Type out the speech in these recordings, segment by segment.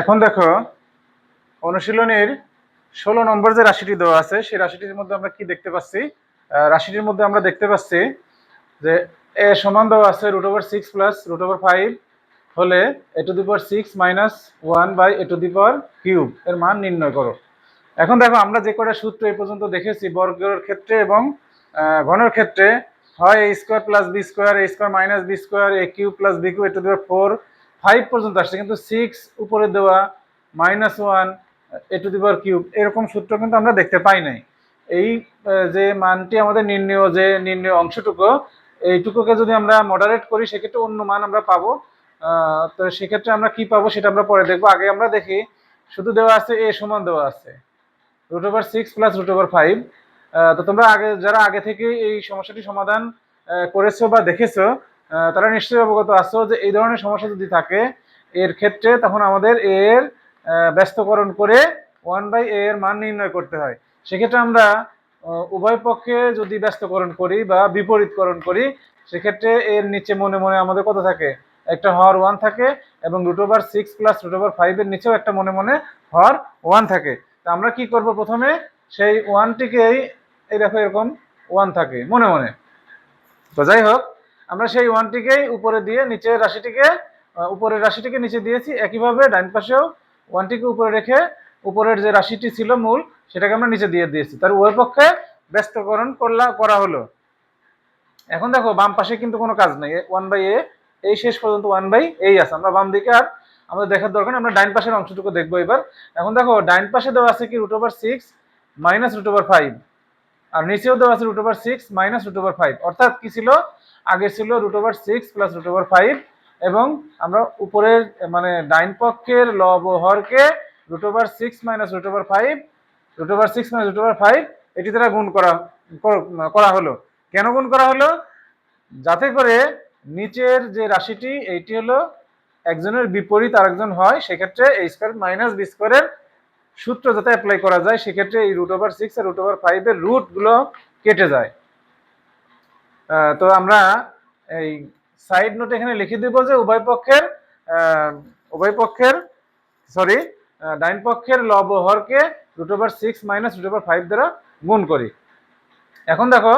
এখন দেখো, অনুশীলনের ষোলো নম্বর যে রাশিটি দেওয়া আছে, সেই রাশিটির মধ্যে আমরা কি দেখতে পাচ্ছি? রাশিটির মধ্যে আমরা দেখতে পাচ্ছি যে এ সমান দেওয়া আছে root over six plus root over five হলে A to the power six minus one by A to the power cube এর মান নির্ণয় করো। এখন দেখো, আমরা যে কটা সূত্র এই পর্যন্ত দেখেছি, বর্গের ক্ষেত্রে এবং ঘনের ক্ষেত্রে, হয় A square plus B square A square minus B square A cube plus B cube A to the power four five পর্যন্ত আসছে, কিন্তু সিক্স উপরে দেওয়া minus one A to the power cube এরকম সূত্র কিন্তু আমরা দেখতে পাই নাই। এই যে মানটি আমাদের নির্ণয়, যে নির্ণয় অংশটুকু, এইটুকুকে যদি আমরা মডারেট করি, সেক্ষেত্রে অন্য মান আমরা পাবো। তো সেক্ষেত্রে আমরা কি পাবো সেটা আমরা পরে দেখব। আগে আমরা দেখি, শুধু দেওয়া আছে এ সমান দেওয়া আছে। Root over six plus root over five তো তোমরা আগে, যারা আগে থেকে এই সমস্যাটি সমাধান করেছ বা দেখেছ তারা নিশ্চয়ই অবগত আছো যে এই ধরনের সমস্যা যদি থাকে, এর ক্ষেত্রে তখন আমাদের এর ব্যস্তকরণ করে ওয়ান বাই এ এর মান নির্ণয় করতে হয়। সেক্ষেত্রে আমরা উভয় পক্ষে যদি ব্যস্তকরণ করি বা বিপরীতকরণ করি, সেক্ষেত্রে এর নিচে মনে মনে আমাদের কত থাকে? একটা হর ওয়ান থাকে এবং root over six plus root over ফাইভের নিচেও একটা মনে মনে হর ওয়ান থাকে। তা আমরা কি করব প্রথমে? সেই ওয়ানটিকেই এই দেখো এরকম ওয়ান থাকে, মনে মনে। তো যাই হোক আমরা সেই ওয়ানটিকেই উপরে দিয়ে নিচের রাশিটিকে উপরের রাশিটিকে নিচে দিয়েছি। একইভাবে ডাইন পাশেও ওয়ানটিকে উপরে রেখে উপরের যে রাশিটি ছিল মূল, সেটাকে আমরা নিচে দিয়ে দিয়েছি। তার উভয় পক্ষে ব্যস্তকরণ করলা, করা হলো। এখন দেখো, বাম পাশে কিন্তু কোনো কাজ নেই। ওয়ান বাই এ এই শেষ পর্যন্ত ওয়ান বাই এই আছে। আমরা বাম দিকে আর আমাদের দেখার দরকার আমরা ডাইন পাশের অংশটুকু দেখব এবার। এখন দেখো ডাইন পাশে দেওয়া আছে কি root over six minus root over five আর নিচেও দেওয়া আছে root over six minus root over five অর্থাৎ কি ছিল? আগে ছিল root over six plus root over five এবং আমরা উপরের মানে ডাইন পক্ষের লব হরকে root over six minus root over five root over six minus root over five এটি দ্বারা গুণ করা করা হলো। কেন গুণ করা হলো? যাতে করে নিচের যে রাশিটি, এইটি হলো একজনের বিপরীত আরেকজন হয়, সেক্ষেত্রে এই স্কোয়ার মাইনাস বি স্কোয়ারের সূত্র যাতে অ্যাপ্লাই করা যায়, সেক্ষেত্রে এই রুট ওভার সিক্স আর রুট ওভার ফাইভের রুটগুলো কেটে যায়। তো আমরা এই সাইড নোট এখানে লিখে দিব যে উভয় পক্ষের উভয় পক্ষের সরি ডাইন পক্ষের লব হরকে root over six minus root over five দ্বারা গুণ করি। এখন দেখো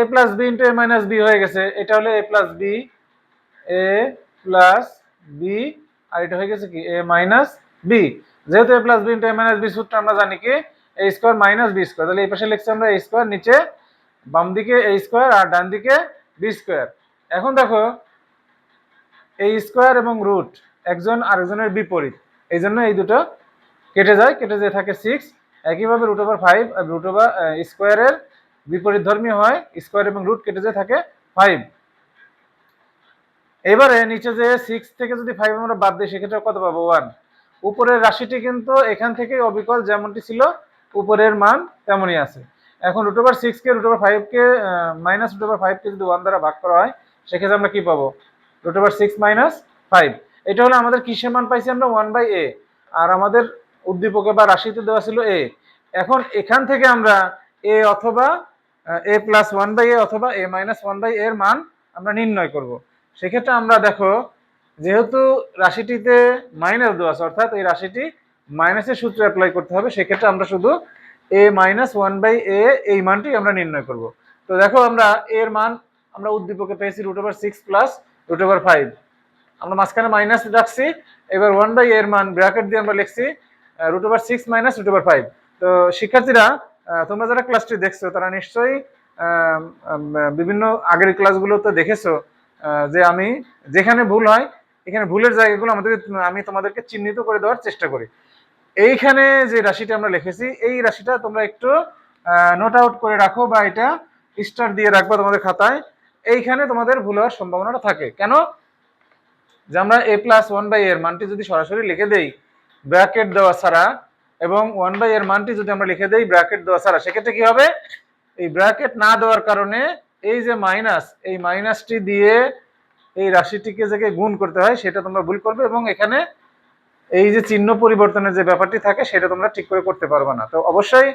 A plus B into A minus B হয়ে গেছে। এটা হলো A plus B A plus B আর এটা হয়ে গেছে কি? এ মাইনাস বি যেহেতু A plus B into A minus B সূত্র আমরা জানি কি? A square minus B square তাহলে এই পাশে লিখছি আমরা এ স্কোয়ার নিচে বাম দিকে এ স্কোয়ার আর ডান দিকে বি স্কোয়ার এখন দেখো এই স্কোয়ার এবং রুট একজন আরেকজনের বিপরীত। এই জন্য এই দুটো কেটে যায়, কেটে যেয়ে থাকে সিক্স একইভাবে root over five root over স্কোয়ারের বিপরীত ধর্মী হয় স্কোয়ার এবং রুট কেটে যেয়ে থাকে ফাইভ এবারে নিচে যে সিক্স থেকে যদি ফাইভ আমরা বাদ দিই সেক্ষেত্রে কত পাবো? ওয়ান উপরের রাশিটি কিন্তু এখান থেকে অবিকল, যেমনটি ছিল, উপরের মান তেমনই আছে। এখন রুট ওভার সিক্সকে রুট ওভার ফাইভকে মাইনাস রুট ওভার ফাইভকে যদি ওয়ান দ্বারা ভাগ করা হয়, সেক্ষেত্রে আমরা কি পাবো? Root over six minus five এটা হলো আমাদের কিসের মান পাইছি আমরা ওয়ান বাই এ আর আমাদের উদ্দীপকে বা রাশিতে দেওয়া ছিল এ এখন এখান থেকে আমরা এ অথবা A plus one by A অথবা এ মাইনাস ওয়ান বাই এর মান আমরা নির্ণয় করব। সেক্ষেত্রে আমরা দেখো, যেহেতু রাশিটিতে মাইনাস দেওয়া আছে, অর্থাৎ এই রাশিটি মাইনাসের সূত্রে অ্যাপ্লাই করতে হবে, সেক্ষেত্রে আমরা শুধু a minus one by a এই মানটি আমরা নির্ণয় করব। তো দেখো আমরা এর মান আমরা উদ্দীপকে পেয়েছি root over six plus root over five আমরা মাঝখানে মাইনাস রাখছি, এবার ওয়ান বাই এর মান ব্র্যাকেট দিয়ে আমরা লিখছি root over six minus root over five তো শিক্ষার্থীরা তোমরা যারা ক্লাসটি দেখছ, তারা নিশ্চয়ই বিভিন্ন আগের ক্লাসগুলোতে দেখেছ যে আমি যেখানে ভুল হয়, এখানে ভুলের জায়গাগুলো আমাদের আমি তোমাদেরকে চিহ্নিত করে দেওয়ার চেষ্টা করি। এইখানে যে রাশিটা আমরা লিখেছি, এই রাশিটা তোমরা একটু নোট আউট করে রাখো বা এটা স্টার দিয়ে রাখবা তোমাদের খাতায়। এইখানে তোমাদের ভুল হওয়ার সম্ভাবনাটা থাকে। কেন? যে আমরা এ প্লাস ওয়ান বাই এর মানটি যদি সরাসরি লিখে দেই ব্র্যাকেট দেওয়া ছাড়া, এবং ওয়ান বাই এর মানটি যদি আমরা লিখে দেই ব্র্যাকেট দেওয়া ছাড়া, সেক্ষেত্রে কি হবে? এই ব্র্যাকেট না দেওয়ার কারণে এই যে মাইনাস এই মাইনাসটি দিয়ে এই রাশিটিকে যে গুণ করতে হয়, সেটা তোমরা ভুল করবে এবং এখানে এই যে চিহ্ন পরিবর্তনের যে ব্যাপারটি থাকে, সেটা তোমরা ঠিক করে করতে পারবে না। তো অবশ্যই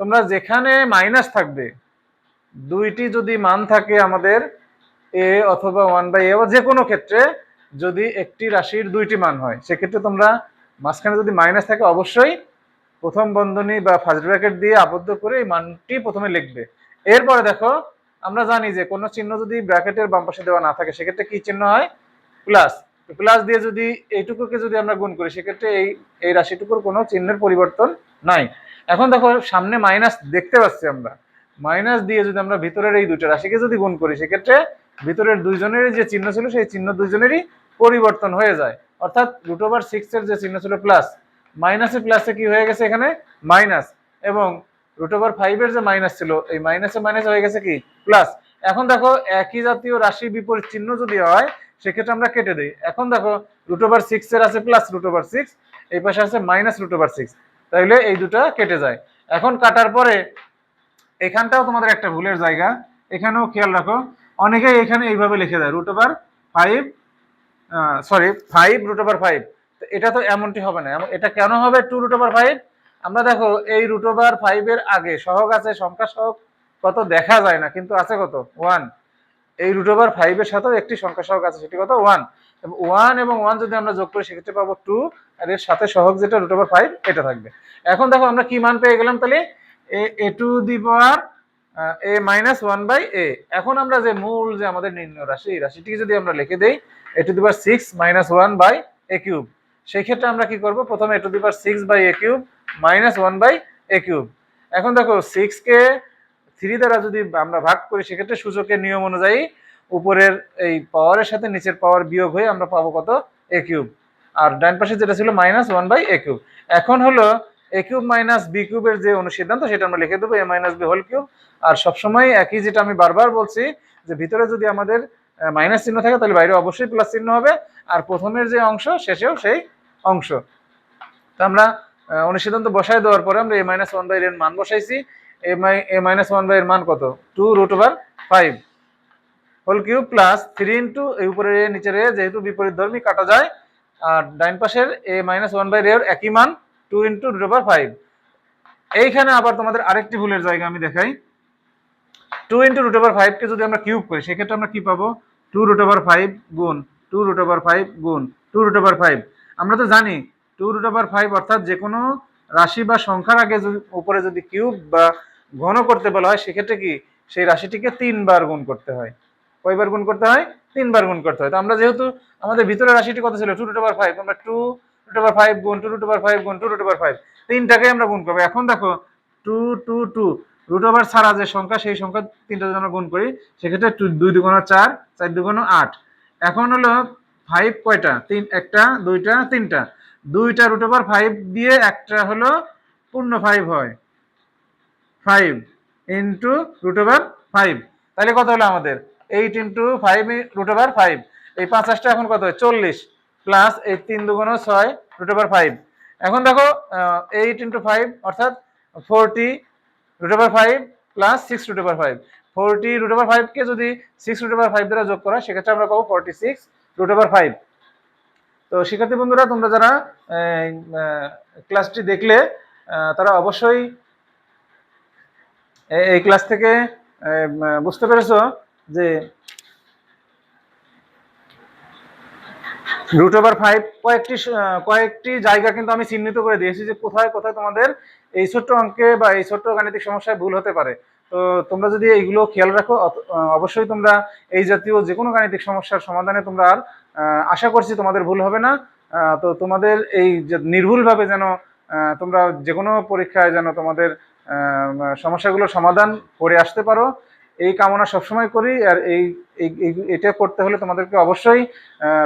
তোমরা যেখানে মাইনাস থাকবে, দুইটি যদি মান থাকে আমাদের এ অথবা ওয়ান বাই এ যে কোনো ক্ষেত্রে যদি একটি রাশির দুইটি মান হয়, সেক্ষেত্রে তোমরা মাঝখানে যদি মাইনাস থাকে, অবশ্যই প্রথম বন্ধনী বা ফার্স্ট ব্র্যাকেট দিয়ে আবদ্ধ করে এই মানটি প্রথমে লিখবে। এরপরে দেখো, আমরা জানি যে কোনো চিহ্ন যদি ব্র্যাকেটের বাম পাশে দেওয়া না থাকে, সেক্ষেত্রে কি চিহ্ন হয়? প্লাস প্লাস দিয়ে যদি এইটুকুকে যদি আমরা গুণ করি, সেক্ষেত্রে এই এই রাশিটুকুর কোনো চিহ্নের পরিবর্তন নাই। এখন দেখো, সামনে মাইনাস দেখতে পাচ্ছি আমরা। মাইনাস দিয়ে যদি আমরা ভিতরের এই দুটো রাশিকে যদি গুণ করি, সেক্ষেত্রে ভিতরের দুইজনের যে চিহ্ন ছিল, সেই চিহ্ন দুইজনেরই পরিবর্তন হয়ে যায়। অর্থাৎ রুট ওভার সিক্স এর যে চিহ্ন ছিল প্লাস মাইনাসে প্লাসে কি হয়ে গেছে এখানে? মাইনাস এবং রুট ওভার ফাইভের যে মাইনাস ছিল, এই মাইনাসে মাইনাস হয়ে গেছে কি? প্লাস এখন দেখো, একই জাতীয় রাশি বিপরীত চিহ্ন যদি হয় সেক্ষেত্রে আমরা কেটে দিই। এখন দেখো রুট ওভার সিক্স এর আছে প্লাস রুট ওভার সিক্স এই পাশে আছে মাইনাস রুট ওভার সিক্স তাইলে এই দুটো কেটে যায়। এখন কাটার পরে এখানটাও তোমাদের একটা ভুলের জায়গা। এখানেও খেয়াল রাখো। অনেকে এখানে এইভাবে লিখে দেয় root over five sorry five root over five এটা তো এমনটি হবে না। এটা কেন হবে টু রুট ওভার ফাইভ আমরা দেখো, এই রুট ওভার ফাইভের আগে সহগ আছে সংখ্যা সহগ কত দেখা যায় না, কিন্তু আছে কত? ওয়ান এই রুট ওভার ফাইভের সাথেও একটি সংখ্যা সহগ আছে, সেটি কত? ওয়ান ওয়ান এবং ওয়ান যদি আমরা যোগ করি, সেক্ষেত্রে পাবো টু আর এর সাথে সহগ যেটা রুট ওভার ফাইভ এটা থাকবে। এখন দেখো, আমরা কি মান পেয়ে গেলাম তাহলে? A to the power a minus one by a এখন আমরা যে মূল যে আমাদের নির্ণয় রাশি, এই রাশিটিকে যদি আমরা লিখে দেই, a to the power six minus one by a cube সেই ক্ষেত্রে আমরা কি করব? প্রথমে a to the power six by a cube minus one by a cube এখন দেখো সিক্সকে থ্রি দ্বারা যদি আমরা ভাগ করি, সেক্ষেত্রে সূচকের নিয়ম অনুযায়ী উপরের এই পাওয়ারের সাথে নিচের পাওয়ার বিয়োগ হয়ে আমরা পাবো কত? এ কিউব আর ডান পাশে যেটা ছিল minus one by a cube এখন হলো এ কিউব মাইনাস বি কিউবের যে অনুসিদ্ধান্ত, সেটা আমরা লিখে দেবো a minus b whole cube আর সবসময় একই যেটা আমি বারবার বলছি, যে ভিতরে যদি আমাদের মাইনাস চিহ্ন থাকে, তাহলে বাইরে অবশ্যই প্লাস চিহ্ন হবে। আর প্রথমের যে অংশ, শেষেও সেই অংশ। তো আমরা অনুসিদ্ধান্ত বসাই দেওয়ার পরে আমরা এ মাইনাস ওয়ান বাই এর মান বসাইছি। এ মাই এ মাইনাস ওয়ান বাই এর মান কত? Two root over five whole cube plus three into এই উপরে এ নিচের এ, যেহেতু বিপরীত ধর্মী, কাটা যায়। আর ডাইন পাশের এ মাইনাস ওয়ান বাই এর একই মান two into root over five এইখানে আবার তোমাদের আরেকটি ভুলের জায়গা আমি দেখাই। টু ইন্টু রুট ওভার ফাইভকে যদি আমরা কিউব করি, সেক্ষেত্রে আমরা কি পাবো? টু রুট ওভার ফাইভ গুণ টু রুট ওভার ফাইভ গুণ টু রুট ওভার ফাইভ আমরা তো জানি টু রুট ওভার ফাইভ অর্থাৎ যে কোনো রাশি বা সংখ্যার আগে উপরে যদি কিউব বা ঘন করতে বলা হয়, সেক্ষেত্রে কি? সেই রাশিটিকে তিনবার গুণ করতে হয়। কয়বার গুণ করতে হয়? তিনবার গুণ করতে হয়। তো আমরা যেহেতু আমাদের ভিতরে রাশিটি কত ছিল? টু রুট ওভার ফাইভ আমরা টু রুট ওভার ফাইভ গুণ টু রুট ওভার ফাইভ গুণ টু রুট ওভার ফাইভ তিনটাকে আমরা গুণ করব। এখন দেখো two two two root over ছাড়া যে সংখ্যা, সেই সংখ্যা তিনটা যদি আমরা গুণ করি, সেক্ষেত্রে টু- দুই দুগুণ চার চার দুগুণ আট। এখন হলো ফাইভ কয়টা? তিন, একটা, দুইটা, তিনটা। দুইটা রুট ওভার ফাইভ দিয়ে একটা হলো পূর্ণ ফাইভ হয়। Five into root over five তাহলে কত হলো আমাদের? Eight into five root over five এই পাঁচাশটা এখন কত? হয় চল্লিশ প্লাস এই তিন দুগুণ ছয় রুট ওভার ফাইভ এখন দেখো এইট ইন্টু ফাইভ অর্থাৎ forty root over five plus six root over five forty root over ফাইভকে যদি সিক্স রুট ওভার ফাইভ দ্বারা যোগ করা, সেক্ষেত্রে আমরা পাবো forty six root over five তো শিক্ষার্থী বন্ধুরা, তোমরা যারা ক্লাসটি দেখলে তারা অবশ্যই এই ক্লাস থেকে বুঝতে পেরেছ যে রুট ওভার ফাইভ কয়েকটি কয়েকটি জায়গা কিন্তু আমি চিহ্নিত করে দিয়েছি যে কোথায় কোথায় তোমাদের এই ছোট্ট অঙ্কে বা এই ছোট্ট গাণিতিক সমস্যায় ভুল হতে পারে। তো তোমরা যদি এইগুলো খেয়াল রাখো অবশ্যই তোমরা এই জাতীয় যে কোনো গাণিতিক সমস্যার সমাধানে তোমরা আর আশা করছি তোমাদের ভুল হবে না। তো তোমাদের এই নির্ভুলভাবে যেন তোমরা যে কোনো পরীক্ষায় যেন তোমাদের আহ, সমস্যাগুলোর সমাধান করে আসতে পারো। এই কামনা সবসময় করি আর এই এটা করতে হলে তোমাদেরকে অবশ্যই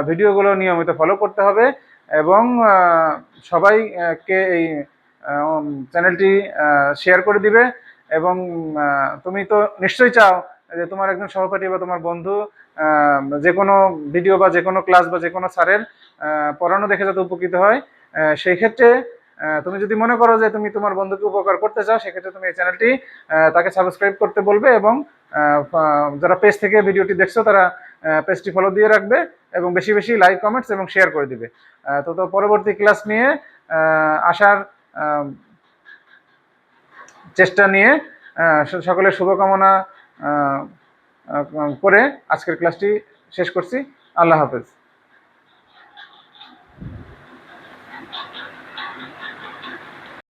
ভিডিওগুলো নিয়মিত ফলো করতে হবে এবং আহ, সবাই আহ, কে এই চ্যানেলটি শেয়ার করে দিবে এবং তুমি তো নিশ্চয়ই চাও যে তোমার একজন সহপাঠী বা তোমার বন্ধু যে কোনো ভিডিও বা যে কোনো ক্লাস বা যে কোনো স্যারের পড়ানো দেখে যাতে উপকৃত হয়। সেই ক্ষেত্রে তুমি যদি মনে করো যে তুমি তোমার বন্ধুকে উপকার করতে চাও, সেক্ষেত্রে তুমি এই চ্যানেলটি তাকে সাবস্ক্রাইব করতে বলবে এবং যারা পেজ থেকে ভিডিওটি দেখছ, তারা পেজটি ফলো দিয়ে রাখবে এবং বেশি বেশি লাইক কমেন্টস এবং শেয়ার করে দিবে। তো তো পরবর্তী ক্লাস নিয়ে আসার চেষ্টা নিয়ে সকলের শুভকামনা করে আজকের ক্লাসটি শেষ করছি। আল্লাহ হাফেজ।